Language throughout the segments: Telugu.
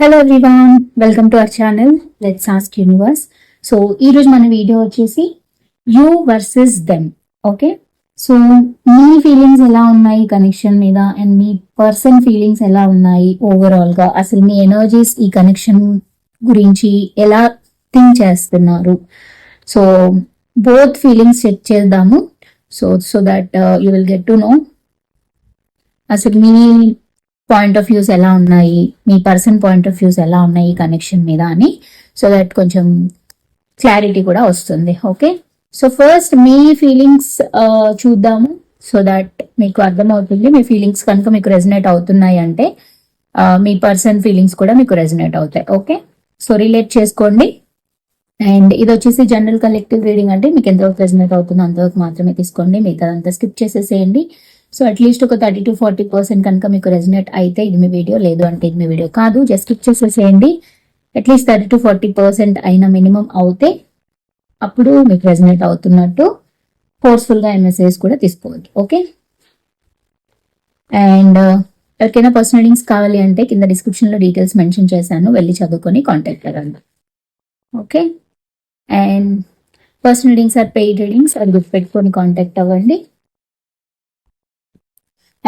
Hello everyone welcome to our channel let's ask universe so ఈరోజు మన వీడియో వచ్చేసి you versus them okay so me feelings ఎలా ఉన్నాయి కనెక్షన్ మీద అండ్ మీ పర్సన్ ఫీలింగ్స్ ఎలా ఉన్నాయి ఓవరాల్గా అసలు మీ ఎనర్జీస్ ఈ కనెక్షన్ గురించి ఎలా థింక్ చేస్తున్నారు? సో బోత్ ఫీలింగ్స్ చెక్ చేద్దాము. So so that you will get to know అసలు మీ పాయింట్ ఆఫ్ వ్యూస్ ఎలా ఉన్నాయి? మీ పర్సన్ పాయింట్ ఆఫ్ వ్యూస్ ఎలా ఉన్నాయి ఈ కనెక్షన్ మీద అని? సో దట్ కొంచెం క్లారిటీ కూడా వస్తుంది. ఓకే? సో ఫస్ట్ మీ ఫీలింగ్స్ చూద్దాము. సో దట్ మీకు అర్థమవుతుంది. మీ ఫీలింగ్స్ కనుక మీకు రెజనేట్ అవుతున్నాయి అంటే మీ పర్సన్ ఫీలింగ్స్ కూడా మీకు రెజనేట్ అవుతాయి. ఓకే? సో రిలేట్ చేసుకోండి. అండ్ ఇది వచ్చేసి జనరల్ కలెక్టివ్ రీడింగ్ అంటే మీకు ఎంతవరకు రెజనేట్ అవుతుందో అంతవరకు మాత్రమే తీసుకోండి. మిగతా అంతా స్కిప్ చేసేసేయండి. సో అట్లీస్ట్ ఒక థర్టీ టు ఫార్టీ పర్సెంట్ కనుక మీకు రెజనేట్ అయితే ఇది మీ వీడియో లేదు అంటే ఇది మీ వీడియో కాదు. జస్ట్ స్కిప్ చేసేసేయండి. At least thirty to forty percent అయిన మినిమం అవుతే అప్పుడు మీకు రెజనేట్ అవుతున్నట్టు ఫోర్స్ఫుల్గా ఎంఎస్ఏస్ మెసేజ్ కూడా తీసుకోవద్దు ఓకే అండ్ uh, ఎవరికైనా పర్సనల్ లింక్స్ కావాలి అంటే కింద డిస్క్రిప్షన్లో డీటెయిల్స్ మెన్షన్ చేశాను. వెళ్ళి చదువుకొని కాంటాక్ట్ అవ్వండి. Okay and personal links or paid readings అది గుర్తుపెట్టుకొని కాంటాక్ట్ అవ్వండి.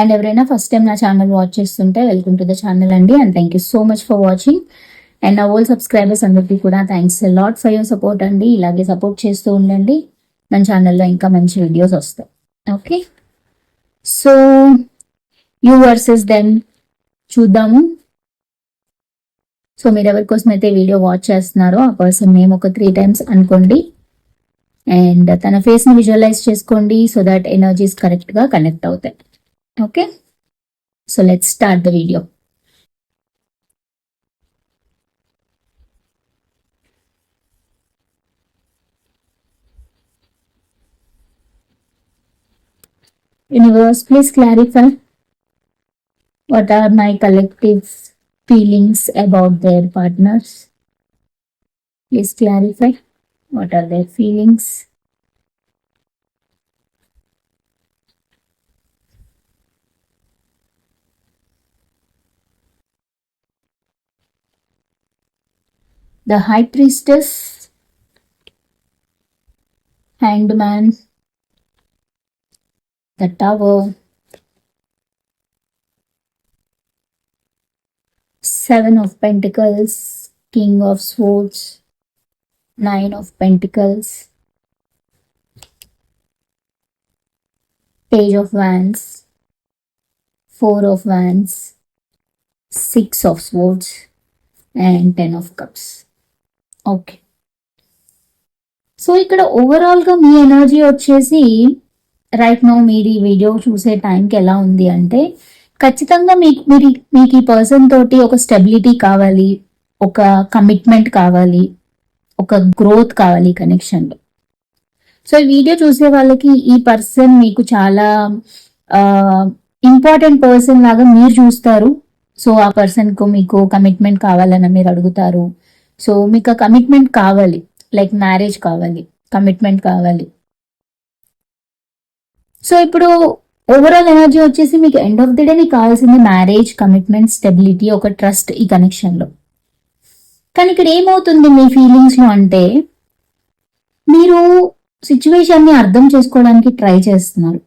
అండ్ ఎవరైనా ఫస్ట్ టైం నా ఛానల్ వాచ్ చేస్తుంటే వెల్కమ్ టు ద ఛానల్ అండి. And thank you so much for watching and నా ఓల్ సబ్స్క్రైబర్స్ అందరికీ కూడా thanks lot for your support అండి. ఇలాగే సపోర్ట్ చేస్తూ ఉండండి. మన ఛానల్లో ఇంకా మంచి వీడియోస్ వస్తాయి. Okay so you versus them చూద్దాము. సో మీరు ఎవరి కోసం అయితే వీడియో వాచ్ చేస్తున్నారో ఆ పర్సన్ నేమ్ ఒక త్రీ టైమ్స్ అనుకోండి. అండ్ తన ఫేస్ని విజువలైజ్ చేసుకోండి సో దట్ ఎనర్జీస్ కరెక్ట్గా కనెక్ట్ అవుతాయి. Okay. So let's start the video. Universe, please clarify what are my collective feelings about their partners. Please clarify what are their feelings. The High Priestess, Hanged Man, the Tower, Seven of Pentacles, King of Swords, Nine of Pentacles, Page of Wands, Four of Wands, Six of Swords, and Ten of Cups. Okay. So ఇక్కడ ఓవరాల్గా మీ ఎనర్జీ వచ్చేసి రైట్ నో మీరు ఈ వీడియో చూసే టైంకి ఎలా ఉంది అంటే ఖచ్చితంగా మీకు మీరు మీకు ఈ పర్సన్ తోటి ఒక స్టెబిలిటీ కావాలి ఒక కమిట్మెంట్ కావాలి ఒక గ్రోత్ కావాలి కనెక్షన్ సో ఈ వీడియో చూసే వాళ్ళకి ఈ పర్సన్ మీకు చాలా ఇంపార్టెంట్ పర్సన్ లాగా మీరు చూస్తారు. సో ఆ పర్సన్కు మీకు కమిట్మెంట్ కావాలని మీరు అడుగుతారు. సో మీకు ఆ కమిట్మెంట్ కావాలి. లైక్ మ్యారేజ్ కావాలి. కమిట్మెంట్ కావాలి. సో ఇప్పుడు ఓవరాల్ ఎనర్జీ వచ్చేసి మీకు ఎండ్ ఆఫ్ ది డే మీకు కావాల్సింది మ్యారేజ్ కమిట్మెంట్ స్టెబిలిటీ ఒక ట్రస్ట్ ఈ కనెక్షన్లో కానీ ఇక్కడ ఏమవుతుంది మీ ఫీలింగ్స్లో అంటే మీరు సిచ్యువేషన్ని అర్థం చేసుకోవడానికి ట్రై చేస్తున్నారు.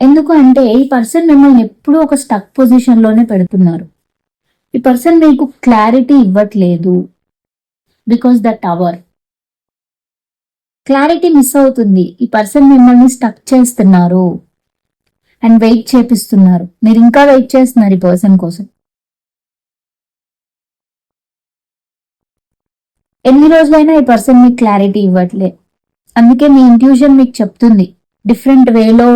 ఎందుకు అంటే ఈ పర్సన్ మిమ్మల్ని ఎప్పుడూ ఒక స్టక్ పొజిషన్లోనే పెడుతున్నారు. ఈ పర్సన్ మీకు క్లారిటీ ఇవ్వట్లేదు because the tower clarity miss అవుతుంది. ఈ పర్సన్ మిమ్మల్ని స్టక్ చేస్తున్నారు అండ్ వెయిట్ చేపిస్తున్నారు. మీరు ఇంకా వెయిట్ చేస్తున్నారు ఈ పర్సన్ కోసం. ఎన్ని రోజులైనా ఈ పర్సన్ మీకు క్లారిటీ ఇవ్వట్లే. అందుకే మీ ఇంట్యూషన్ మీకు చెప్తుంది. డిఫరెంట్ వేలో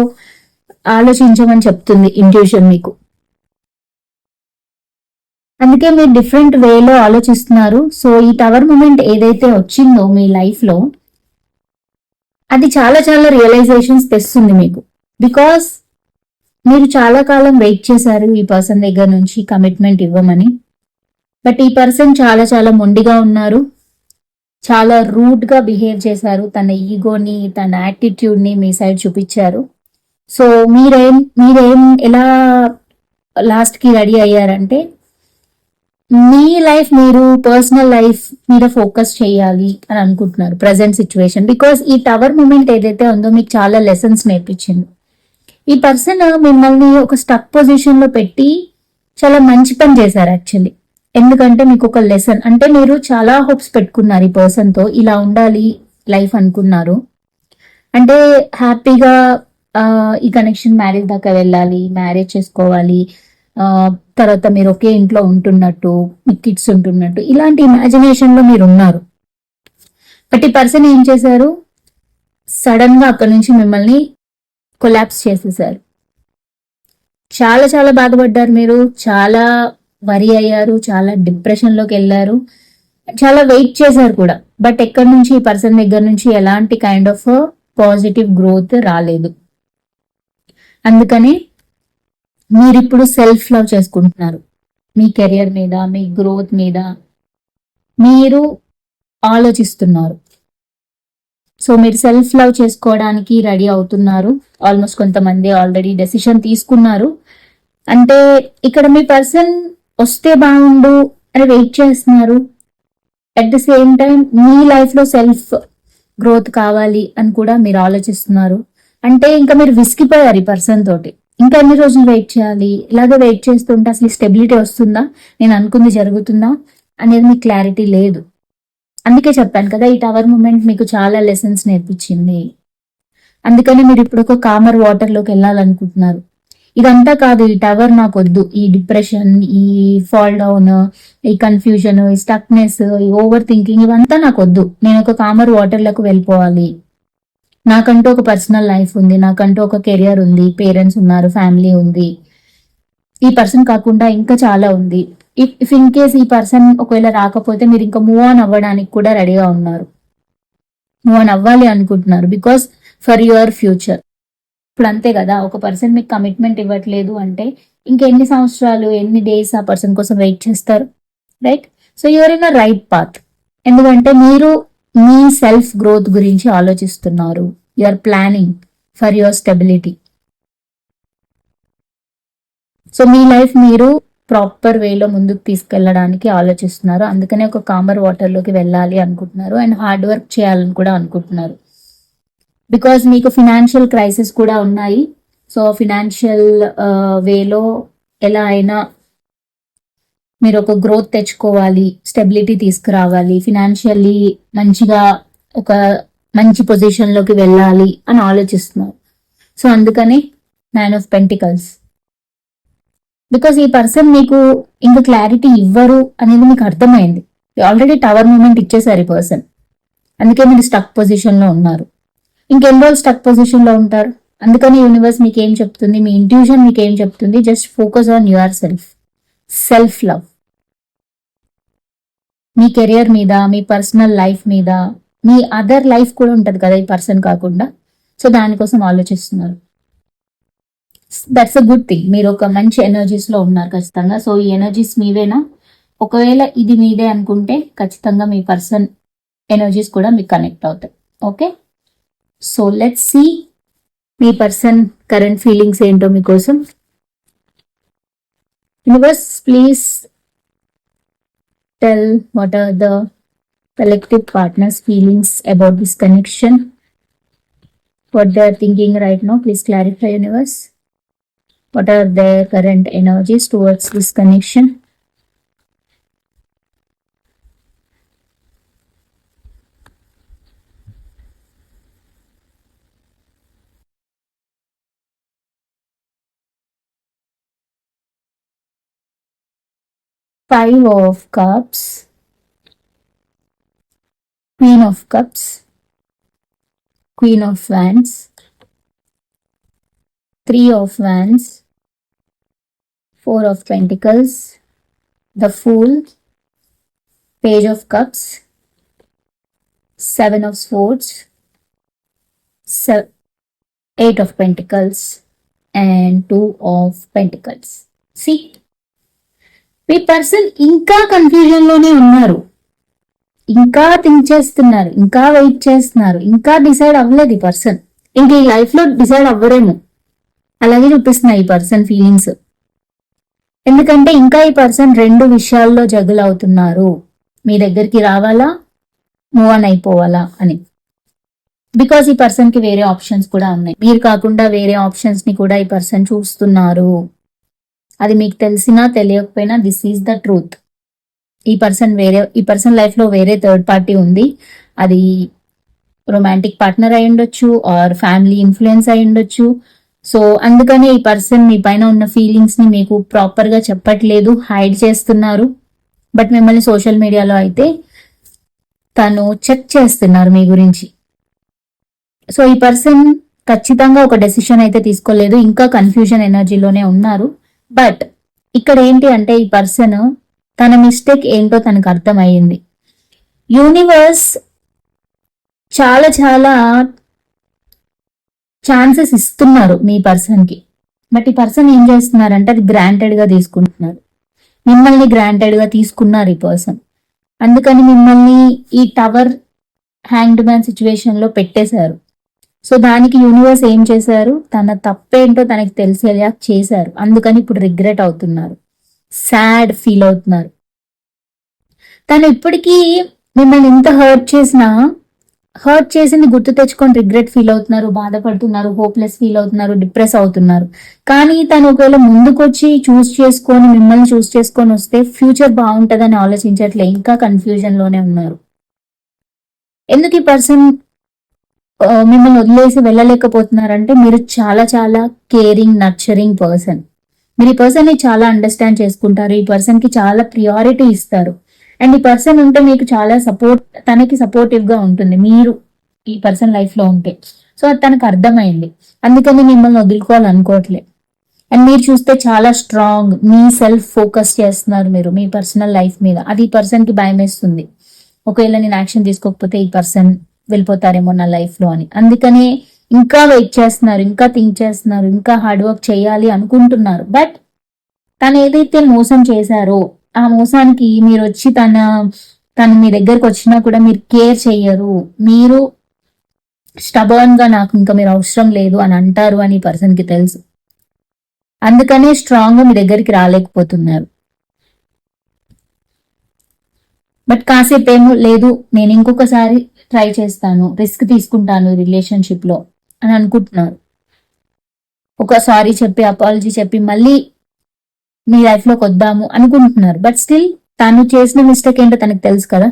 ఆలోచించమని చెప్తుంది ఇంట్యూషన్ మీకు. అందుకే మీరు డిఫరెంట్ వేలో ఆలోచిస్తున్నారు. సో ఈ టవర్ మూమెంట్ ఏదైతే వచ్చిందో మీ లైఫ్లో అది చాలా చాలా రియలైజేషన్స్ తెస్తుంది మీకు. బికాస్ మీరు చాలా కాలం వెయిట్ చేశారు ఈ పర్సన్ దగ్గర నుంచి కమిట్మెంట్ ఇవ్వమని. బట్ ఈ పర్సన్ చాలా చాలా మొండిగా ఉన్నారు. చాలా రూడ్గా బిహేవ్ చేశారు. తన ఈగోని తన యాటిట్యూడ్ని మీ సైడ్ చూపించారు. సో మీరేం మీరేం ఎలా లాస్ట్కి రెడీ అయ్యారంటే మీ లైఫ్ మీరు పర్సనల్ లైఫ్ మీద ఫోకస్ చేయాలి అని అనుకుంటున్నారు ప్రజెంట్ సిచ్యువేషన్ బికాస్ ఈ టవర్ మూమెంట్ ఏదైతే ఉందో మీకు చాలా లెసన్స్ నేర్పించింది. ఈ పర్సన్ మిమ్మల్ని ఒక స్టక్ పొజిషన్లో పెట్టి చాలా మంచి పని చేశారు యాక్చువల్లీ ఎందుకంటే మీకు ఒక లెసన్ అంటే మీరు చాలా హోప్స్ పెట్టుకున్నారు ఈ పర్సన్తో ఇలా ఉండాలి లైఫ్ అనుకున్నారు. అంటే హ్యాపీగా ఈ కనెక్షన్ మ్యారేజ్ దాకా వెళ్ళాలి మ్యారేజ్ చేసుకోవాలి తర్వాత మీరు ఒకే ఇంట్లో ఉంటున్నట్టు మీ కిడ్స్ ఉంటున్నట్టు ఇలాంటి ఇమాజినేషన్లో మీరు ఉన్నారు బట్ ఈ పర్సన్ ఏం చేశారు? సడన్గా అక్కడ నుంచి మిమ్మల్ని కొలాప్స్ చేసేసారు. చాలా చాలా బాధపడ్డారు మీరు చాలా వరి అయ్యారు చాలా డిప్రెషన్లోకి వెళ్ళారు చాలా వెయిట్ చేశారు కూడా. బట్ ఎక్కడి నుంచి ఈ పర్సన్ దగ్గర నుంచి ఎలాంటి కైండ్ ఆఫ్ పాజిటివ్ గ్రోత్ రాలేదు. అందుకని మీరు ఇప్పుడు సెల్ఫ్ లవ్ చేసుకుంటున్నారు. మీ కెరియర్ మీద మీ గ్రోత్ మీద మీరు ఆలోచిస్తున్నారు. సో మీరు సెల్ఫ్ లవ్ చేసుకోవడానికి రెడీ అవుతున్నారు. ఆల్మోస్ట్ కొంతమంది ఆల్రెడీ డెసిషన్ తీసుకున్నారు. అంటే ఇక్కడ మీ పర్సన్ వస్తే బాగుండు అని వెయిట్ చేస్తున్నారు. అట్ ద సేమ్ టైం మీ లైఫ్లో సెల్ఫ్ గ్రోత్ కావాలి అని కూడా మీరు ఆలోచిస్తున్నారు. అంటే ఇంకా మీరు విసిగిపోయారు ఈ పర్సన్ తోటి. ఇంకా ఎన్ని రోజులు వెయిట్ చేయాలి? ఇలాగే వెయిట్ చేస్తుంటే అసలు స్టెబిలిటీ వస్తుందా? నేను అనుకుంది జరుగుతుందా? అనేది మీకు క్లారిటీ లేదు. అందుకే చెప్పాను కదా ఈ టవర్ మూమెంట్ మీకు చాలా లెసన్స్ నేర్పించింది. అందుకని మీరు ఇప్పుడు ఒక కామర్ వాటర్లోకి వెళ్ళాలనుకుంటున్నారు. ఇదంతా కాదు ఈ టవర్ నాకు వద్దు ఈ డిప్రెషన్ ఈ ఫాల్ డౌన్ ఈ కన్ఫ్యూజన్ ఈ స్టక్నెస్ ఈ ఓవర్ థింకింగ్ ఇవంతా నాకు వద్దు నేను ఒక కామర్ వాటర్లకు వెళ్ళిపోవాలి. నాకంటూ ఒక పర్సనల్ లైఫ్ ఉంది నాకంటూ ఒక కెరియర్ ఉంది పేరెంట్స్ ఉన్నారు ఫ్యామిలీ ఉంది. ఈ పర్సన్ కాకుండా ఇంకా చాలా ఉంది. ఇఫ్ ఇఫ్ ఇన్ కేస్ ఈ పర్సన్ ఒకవేళ రాకపోతే మీరు ఇంకా మూవ్ ఆన్ అవ్వడానికి కూడా రెడీగా ఉన్నారు. మూవ్ ఆన్ అవ్వాలి అనుకుంటున్నారు బికాస్ ఫర్ యువర్ ఫ్యూచర్ ఇప్పుడు అంతే కదా ఒక పర్సన్ మీకు కమిట్మెంట్ ఇవ్వట్లేదు అంటే ఇంకెన్ని సంవత్సరాలు ఎన్ని డేస్ ఆ పర్సన్ కోసం వెయిట్ చేస్తారు? Right so your in a right path ఎందుకంటే మీరు మీ సెల్ఫ్ గ్రోత్ గురించి ఆలోచిస్తున్నారు. You are planning for your stability so me life మీరు ప్రాపర్ వేలో ముందుకు తీసుకెళ్ళడానికి ఆలోచిస్తున్నారు. అందుకనే ఒక కామర్ వాటర్లోకి వెళ్ళాలి అనుకుంటున్నారు. అండ్ హార్డ్ వర్క్ చేయాలని కూడా అనుకుంటున్నారు. బికాస్ మీకు ఫినాన్షియల్ క్రైసిస్ కూడా ఉన్నాయి. సో ఫినాన్షియల్ వేలో ఎలా అయినా మీరు ఒక గ్రోత్ తెచ్చుకోవాలి స్టెబిలిటీ తీసుకురావాలి ఫినాన్షియల్లీ మంచిగా ఒక మంచి పొజిషన్లోకి వెళ్ళాలి అని ఆలోచిస్తున్నారు సో అందుకని మ్యాన్ ఆఫ్ పెంటికల్స్ బికాస్ ఈ పర్సన్ మీకు ఇంకా క్లారిటీ ఇవ్వరు అనేది మీకు అర్థమైంది. ఆల్రెడీ టవర్ మూమెంట్ ఇచ్చేసారు ఈ పర్సన్ అందుకే మీరు స్టక్ పొజిషన్లో ఉన్నారు. ఇంకెన్ని రోజులు స్టక్ పొజిషన్లో ఉంటారు? అందుకని యూనివర్స్ మీకు ఏం చెప్తుంది? మీ ఇంట్యూషన్ మీకు ఏం చెప్తుంది? Just focus on your self self love me career మీద మీ పర్సనల్ లైఫ్ మీద మీ అదర్ లైఫ్ కూడా ఉంటుంది కదా ఈ పర్సన్ కాకుండా? సో దానికోసం ఆలోచిస్తున్నారు. దట్స్ అ గుడ్ థింగ్ మీరు ఒక మంచి ఎనర్జీస్లో ఉన్నారు ఖచ్చితంగా. సో ఈ ఎనర్జీస్ మీవేనా ఒకవేళ ఇది మీదే అనుకుంటే ఖచ్చితంగా మీ పర్సన్ ఎనర్జీస్ కూడా మీకు కనెక్ట్ అవుతాయి. ఓకే సో లెట్స్ సీ మీ పర్సన్ కరెంట్ ఫీలింగ్స్ ఏంటో మీకోసం. Universe, please tell what are the collective partners' feelings about this connection. What they are thinking right now, please clarify, universe. What are their current energies towards this connection? Five of cups. Queen of cups. Queen of wands. Three of wands. Four of pentacles the fool. Page of cups. Seven of swords. Se- eight of pentacles and two of pentacles. See మీ పర్సన్ ఇంకా కన్ఫ్యూజన్లోనే ఉన్నారు. ఇంకా థింక్ చేస్తున్నారు ఇంకా వెయిట్ చేస్తున్నారు ఇంకా డిసైడ్ అవ్వలేదు ఈ పర్సన్. ఇంక ఈ లైఫ్లో డిసైడ్ అవ్వరేమో. అలాగే చూపిస్తున్నాయి ఈ పర్సన్ ఫీలింగ్స్ ఎందుకంటే ఇంకా ఈ పర్సన్ రెండు విషయాల్లో జగులు అవుతున్నారు మీ దగ్గరికి రావాలా? మూవ్ ఆన్ అయిపోవాలా? అని. బికాస్ ఈ పర్సన్కి వేరే ఆప్షన్స్ కూడా ఉన్నాయి. మీరు కాకుండా వేరే ఆప్షన్స్ని కూడా ఈ పర్సన్ చూస్తున్నారు. అది మీకు తెలిసినా తెలియకపోయినా దిస్ ఈజ్ ద ట్రూత్ ఈ పర్సన్ వేరే ఈ పర్సన్ లైఫ్లో వేరే థర్డ్ పార్టీ ఉంది. అది రొమాంటిక్ పార్ట్నర్ అయి ఉండొచ్చు ఆర్ ఫ్యామిలీ ఇన్ఫ్లుయెన్స్ అయి ఉండొచ్చు. సో అందుకనే ఈ పర్సన్ మీ పైన ఉన్న ఫీలింగ్స్ని మీకు ప్రాపర్గా చెప్పట్లేదు హైడ్ చేస్తున్నారు. బట్ మిమ్మల్ని సోషల్ మీడియాలో అయితే తను చెక్ చేస్తున్నారు మీ గురించి. సో ఈ పర్సన్ ఖచ్చితంగా ఒక డెసిషన్ అయితే తీసుకోలేదు ఇంకా కన్ఫ్యూజన్ ఎనర్జీలోనే ఉన్నారు. బట్ ఇక్కడ ఏంటి అంటే ఈ పర్సన్ తన మిస్టేక్ ఏంటో తనకు అర్థమయ్యింది. యూనివర్స్ చాలా చాలా ఛాన్సెస్ ఇస్తున్నారు మీ పర్సన్కి. బట్ ఈ పర్సన్ ఏం చేస్తున్నారంటే అది గ్రాంటెడ్గా తీసుకుంటున్నారు. మిమ్మల్ని గ్రాంటెడ్గా తీసుకున్నారు ఈ పర్సన్ అందుకని మిమ్మల్ని ఈ టవర్ హ్యాంగ్డ్ మ్యాన్ సిచ్యువేషన్లో పెట్టేశారు. సో దానికి యూనివర్స్ ఏం చేశారు? తన తప్పేంటో తనకి తెలిసేలా చేశారు. అందుకని ఇప్పుడు రిగ్రెట్ అవుతున్నారు. సాడ్ ఫీల్ అవుతున్నారు. తను ఇప్పటికీ మిమ్మల్ని ఎంత హర్ట్ చేసినా హర్ట్ చేసింది గుర్తు తెచ్చుకొని రిగ్రెట్ ఫీల్ అవుతున్నారు బాధపడుతున్నారు హోప్లెస్ ఫీల్ అవుతున్నారు డిప్రెస్ అవుతున్నారు. కానీ తను ఒకవేళ ముందుకొచ్చి చూస్ చేసుకొని మిమ్మల్ని చూస్ చేసుకొని వస్తే ఫ్యూచర్ బాగుంటుందని ఆలోచించట్లే. ఇంకా కన్ఫ్యూజన్లోనే ఉన్నారు. ఎందుకు ఈ పర్సన్ మిమ్మల్ని వదిలేసి వెళ్ళలేకపోతున్నారంటే మీరు చాలా చాలా కేరింగ్ నర్చరింగ్ పర్సన్ మీరు ఈ పర్సన్ని చాలా అండర్స్టాండ్ చేసుకుంటారు. ఈ పర్సన్కి చాలా ప్రియారిటీ ఇస్తారు. అండ్ ఈ పర్సన్ ఉంటే మీకు చాలా సపోర్ట్ తనకి సపోర్టివ్గా ఉంటుంది. మీరు ఈ పర్సన్ లైఫ్లో ఉంటే. సో అది తనకు అర్థమైంది. అందుకని మిమ్మల్ని వదులుకోవాలనుకోవట్లే. అండ్ మీరు చూస్తే చాలా స్ట్రాంగ్ మీ సెల్ఫ్ ఫోకస్ చేస్తున్నారు మీరు మీ పర్సనల్ లైఫ్ మీద. అది ఈ పర్సన్కి భయం వేస్తుంది ఒకవేళ నేను యాక్షన్ తీసుకోకపోతే ఈ పర్సన్ వెళ్ళిపోతారేమో నా లైఫ్లో అని. అందుకనే ఇంకా వెయిట్ చేస్తున్నారు ఇంకా థింక్ చేస్తున్నారు ఇంకా హార్డ్ వర్క్ చేయాలి అనుకుంటున్నారు. బట్ తను ఏదైతే మోసం చేశారో ఆ మోసానికి మీరు వచ్చి తన తను మీ దగ్గరకు వచ్చినా కూడా మీరు కేర్ చేయరు. మీరు స్టబర్న్గా నాకు ఇంకా మీరు అవసరం లేదు అని అంటారు అని పర్సన్కి తెలుసు. అందుకనే స్ట్రాంగ్ మీ దగ్గరికి రాలేకపోతున్నారు. బట్ కాసేపు ఏమో లేదు నేను ఇంకొకసారి ట్రై చేస్తాను రిస్క్ తీసుకుంటాను రిలేషన్షిప్లో అని అనుకుంటున్నారు ఒక సారీ చెప్పి అపాలజీ చెప్పి మళ్ళీ మీ లైఫ్లోకి వద్దాము అనుకుంటున్నారు. బట్ స్టిల్ తను చేసిన మిస్టేక్ ఏంటో తనకు తెలుసు కదా.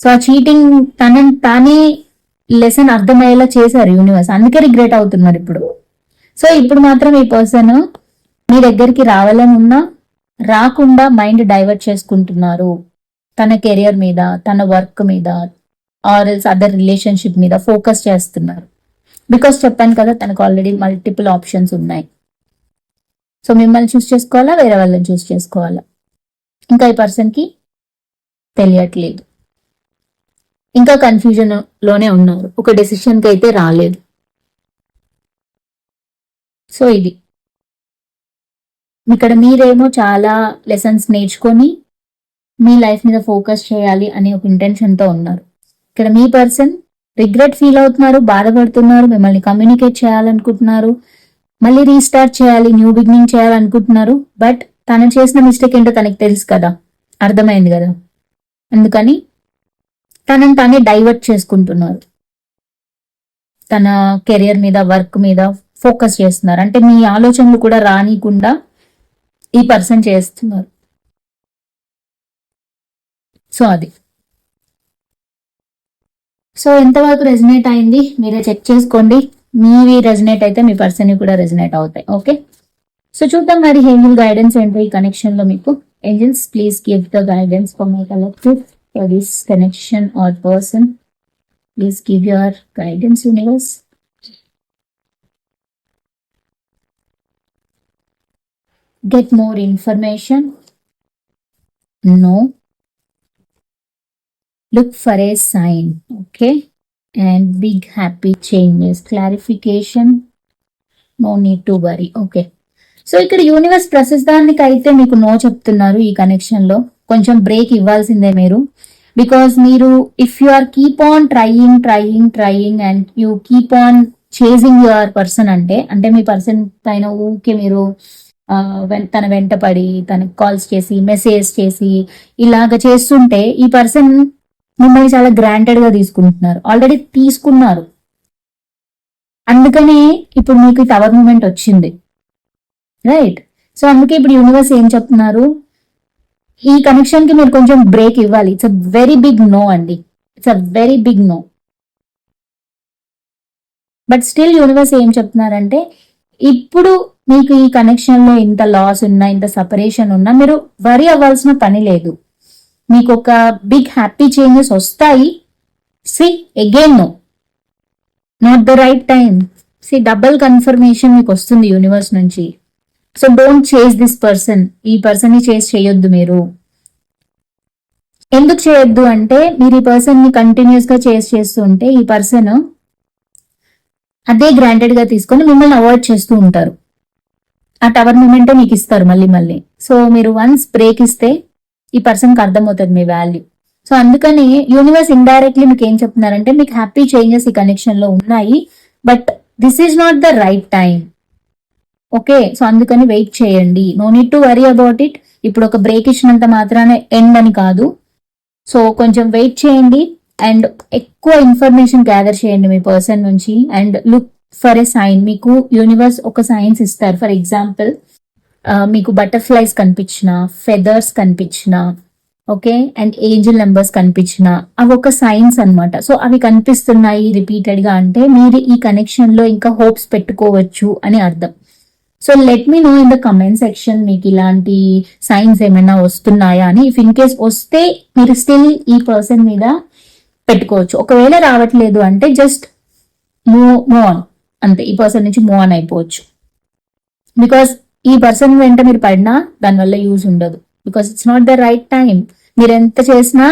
సో ఆ చీటింగ్ తన తానే లెసన్ అర్థమయ్యేలా చేశారు యూనివర్స్. అందుకే రిగ్రెట్ అవుతున్నారు ఇప్పుడు. సో ఇప్పుడు మాత్రం ఈ పర్సన్ మీ దగ్గరికి రావాలని ఉన్నా రాకుండా మైండ్ డైవర్ట్ చేసుకుంటున్నారు. తన కెరియర్ మీద తన వర్క్ మీద ఆర్ ఎల్స్ అదర్ రిలేషన్షిప్ మీద ఫోకస్ చేస్తున్నారు. బికాస్ చెప్పాను కదా తనకు ఆల్రెడీ మల్టిపుల్ ఆప్షన్స్ ఉన్నాయి. సో మిమ్మల్ని చూస్ చేసుకోవాలా? వేరే వాళ్ళని చూస్ చేసుకోవాలా? ఇంకా ఈ పర్సన్కి తెలియట్లేదు. ఇంకా కన్ఫ్యూజన్లోనే ఉన్నారు. ఒక డెసిషన్కి అయితే రాలేదు. సో ఇది. ఇక్కడ మీరేమో చాలా లెసన్స్ నేర్చుకొని మీ లైఫ్ మీద ఫోకస్ చేయాలి అనే ఒక ఇంటెన్షన్తో ఉన్నారు. ఇక్కడ మీ పర్సన్ రిగ్రెట్ ఫీల్ అవుతున్నారు బాధపడుతున్నారు మిమ్మల్ని కమ్యూనికేట్ చేయాలనుకుంటున్నారు మళ్ళీ రీస్టార్ట్ చేయాలి న్యూ బిగినింగ్ చేయాలనుకుంటున్నారు బట్ తను చేసిన మిస్టేక్ ఏంటో తనకి తెలుసు కదా అర్థమైంది కదా? అందుకని తనని తానే డైవర్ట్ చేసుకుంటున్నారు. తన కెరియర్ మీద వర్క్ మీద ఫోకస్ చేస్తున్నారు. అంటే మీ ఆలోచనలు కూడా రానికుండా ఈ పర్సన్ చేస్తున్నారు. సో అది. సో ఎంతవరకు రెజినేట్ అయింది? మీరే చెక్ చేసుకోండి. మీవి రెజినేట్ అయితే మీ పర్సన్ కూడా రెజినేట్ అవుతాయి. ఓకే సో చూద్దాం మరి ఏంజిల్ గైడెన్స్ ఏంటో ఈ కనెక్షన్లో మీకు. Angels please give the guidance for my collective for this connection or person please give your guidance universe get more information. No. Look for a sign okay and big happy changes clarification no need to worry okay so ఇక్కడ యూనివర్స్ ప్రస్తుతానికి అయితే మీకు నో చెప్తున్నారు ఈ కనెక్షన్లో. కొంచెం బ్రేక్ ఇవ్వాల్సిందే మీరు. బికాస్ మీరు if you are keep on trying trying trying and you keep on chasing your person అంటే అంటే మీ పర్సన్ పైన ఊకే మీరు వెన్- తన వెంట పడి తనకు కాల్స్ చేసి మెసేజ్ చేసి ఇలాగ చేస్తుంటే ఈ పర్సన్ మిమ్మల్ని చాలా గ్రాంటెడ్గా తీసుకుంటున్నారు. ఆల్రెడీ తీసుకున్నారు. అందుకనే ఇప్పుడు మీకు టవర్ మూమెంట్ వచ్చింది. రైట్ సో అందుకే ఇప్పుడు యూనివర్స్ ఏం చెప్తున్నారు? ఈ కనెక్షన్కి మీరు కొంచెం బ్రేక్ ఇవ్వాలి. It's a very big no అండి. It's a very big no but still universe ఏం చెప్తున్నారంటే ఇప్పుడు మీకు ఈ కనెక్షన్లో ఇంత లాస్ ఉన్నా ఇంత సపరేషన్ ఉన్నా మీరు వరి అవ్వాల్సిన పని లేదు. మీకు ఒక బిగ్ హ్యాపీ చేంజెస్ వస్తాయి. See again no not the right time see double confirmation మీకు వస్తుంది యూనివర్స్ నుంచి. So don't chase this person ఈ పర్సన్ని చేస్ చేయొద్దు మీరు. ఎందుకు చేయొద్దు అంటే మీరు ఈ పర్సన్ని కంటిన్యూస్గా చేస్ చేస్తుంటే ఈ పర్సన్ అదే గ్రాంటెడ్గా తీసుకొని మిమ్మల్ని అవాయిడ్ చేస్తూ ఉంటారు. ఆ టవర్ మూమెంటే మీకు ఇస్తారు మళ్ళీ మళ్ళీ. సో మీరు వన్స్ బ్రేక్ ఇస్తే ఈ పర్సన్కి అర్థమవుతుంది మీ వాల్యూ సో అందుకని యూనివర్స్ ఇండైరెక్ట్లీ మీకు ఏం చెప్తున్నారంటే మీకు హ్యాపీ చేంజెస్ ఈ కనెక్షన్లో ఉన్నాయి but this is not the right time okay so అందుకని వెయిట్ చేయండి. No need to worry about it ఇప్పుడు ఒక బ్రేక్ ఇచ్చినంత మాత్రానే ఎండ్ అని కాదు. సో కొంచెం వెయిట్ చేయండి అండ్ ఎక్కువ ఇన్ఫర్మేషన్ గ్యాదర్ చేయండి మీ పర్సన్ నుంచి. And look for a sign మీకు యూనివర్స్ ఒక సైన్స్ ఇస్తారు. ఫర్ ఎగ్జాంపుల్ మీకు బటర్ఫ్లైస్ కనిపించిన ఫెదర్స్ కనిపించిన ఓకే అండ్ ఏంజల్ నెంబర్స్ కనిపించిన అవి ఒక సైన్స్ అన్నమాట. సో అవి కనిపిస్తున్నాయి రిపీటెడ్గా అంటే మీరు ఈ కనెక్షన్లో ఇంకా హోప్స్ పెట్టుకోవచ్చు అని అర్థం. So let me know in the comment section మీకు ఇలాంటి సైన్స్ ఏమైనా వస్తున్నాయా అని. ఇఫ్ ఇన్ కేస్ వస్తే మీరు స్టిల్ ఈ పర్సన్ మీద పెట్టుకోవచ్చు. ఒకవేళ రావట్లేదు అంటే జస్ట్ మూవ్ మూవ్ ఆన్ అంతే. ఈ పర్సన్ నుంచి మూవ్ ఆన్ అయిపోవచ్చు. బికాస్ ఈ పర్సన్ వెంట మీరు పడినా దానివల్ల యూజ్ ఉండదు. Because it's not the right time మీరు ఎంత చేసినా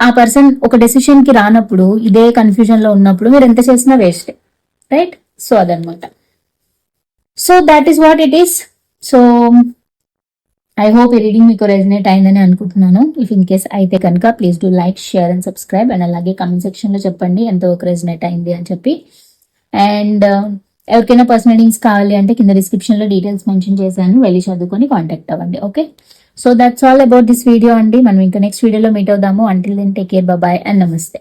ఆ పర్సన్ ఒక డెసిషన్కి రానప్పుడు ఇదే కన్ఫ్యూజన్లో ఉన్నప్పుడు మీరు ఎంత చేసినా వేస్ట్ రైట్ సో అదనమాట so that is what it is so I hope ఈ రీడింగ్ మీకు రెజినేట్ అయిందని అనుకుంటున్నాను. ఇఫ్ ఇన్ కేస్ అయితే కనుక please do like share and subscribe and అలాగే కమెంట్ సెక్షన్లో చెప్పండి ఒక రెజినేట్ అయింది అని చెప్పి. అండ్ ఎవరికైనా పర్సనల్ లింక్స్ కావాలి అంటే కింద డిస్క్రిప్షన్లో డీటెయిల్స్ మెన్షన్ చేశాను. వెళ్ళి చదువుకొని కాంటాక్ట్ అవ్వండి okay so that's all about this video అండి. మనం ఇంకా నెక్స్ట్ వీడియోలో మీట్ అవుదాము. Until then take care bye and నమస్తే